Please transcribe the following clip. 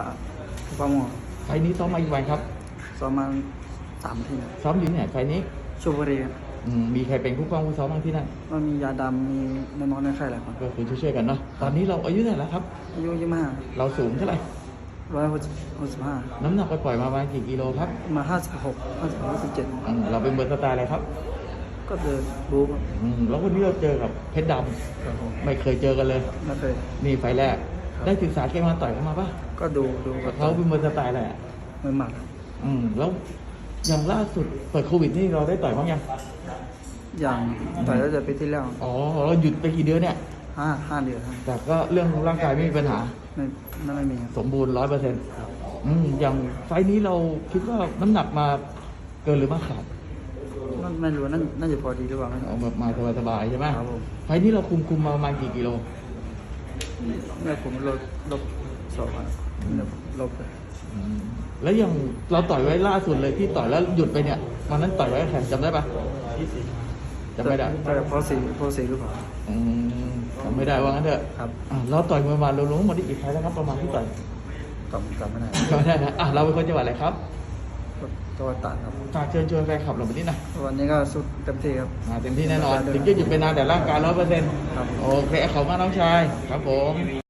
าป้าหมอไฟล์นี้ซ้อมมากี่วันครับซ้อมมาสามทีครับซ้อมอยู่ที่ไหนไฟล์นี้ชูบุรีครับอืมมีใครเป็นผู้กองผู้ซ้อมบ้างที่นั่นมันมียาดำมีน้องๆในค่ายแหละครับก็คือช่วยๆกันเนาะตอนนี้เราอายุเท่าไหร่แล้วครับอายุยี่สิบห้าเราสูงเท่าไหร่ร้อยหกสิบห้าน้ำหนักไปปล่อยๆมาประมาณกี่กิโลครับมาห้าสิบหกห้าสิบห้าสิบเจ็ดอืมเราเป็นเบอร์สไตล์อะไรครับ ก็เดินรู้ครับอืมแล้ววันนี้เราเจอกับเพชรดครับผมำไม่เคยเจอกันเลยไม่เคยนี่ไฟล์แรก ได้ศึกษาเกมมาต่อยเขามาปะก็ดูดูกับเขาเป็นเบอร์สไตล์อะไรอะมือหมัดครับอืมแล้วอย่างล่าสุดเปิดโควิดนี่เราได้ต่อยบ้างยังอย่างต่อยแล้วจะไปที่แล้วอ๋อเราหยุดไปกี่เดือนเนี่ยห้าห้าเดือนครับแต่ก็เรื่องร่างกายไม่มีปัญหาไม่ไม่ไม่มีครับสมบูรณ์ร้อยเปอร์เซ็นต์อืมอย่างไฟล์นี้เราคิดว่าน้ำหนักมาเกินหรือมาขาดนั่นไม่รู้นั่นน่าจะพอดีหรือเปล่าไม่เอาแบบมาสบายๆใช่ไหมครับผมไฟล์นี้เราคุมคุมมาประมาณกี่กิโล เมื่อผมลบลบสองครับลบลบไปอืมแล้วอย่างเราต่อยไว้ล่าสุดเลยที่ต่อยแล้วหยุดไปเนี่ยวันนั้นต่อยไว้แข่งจำได้ปะจำไม่ได้แต่พอสี่พอสี่หรือเปล่าอืมจำไม่ได้ว่างั้นเถอะครับอะเราต่อยมวยมาเรารู้หมดที่กี่ไฟล์แล้วครับประมาณที่ต่อยจำจำไม่ได้จำไม่ได้นะอะเราเป็นคนจังหวัดอะไรครับ ตัวตัดครับฝากเชิญชวนแฟนคลับเราไปนี่นะวันนี้ก็สุดเต็มที่ครับมาเต็มที่แน่นอนถึงจะหยุดไปนานแต่ร่างกายร้อยเปอร์เซ็นต์ครับโอเคขอบคุณมากน้องชายครับผม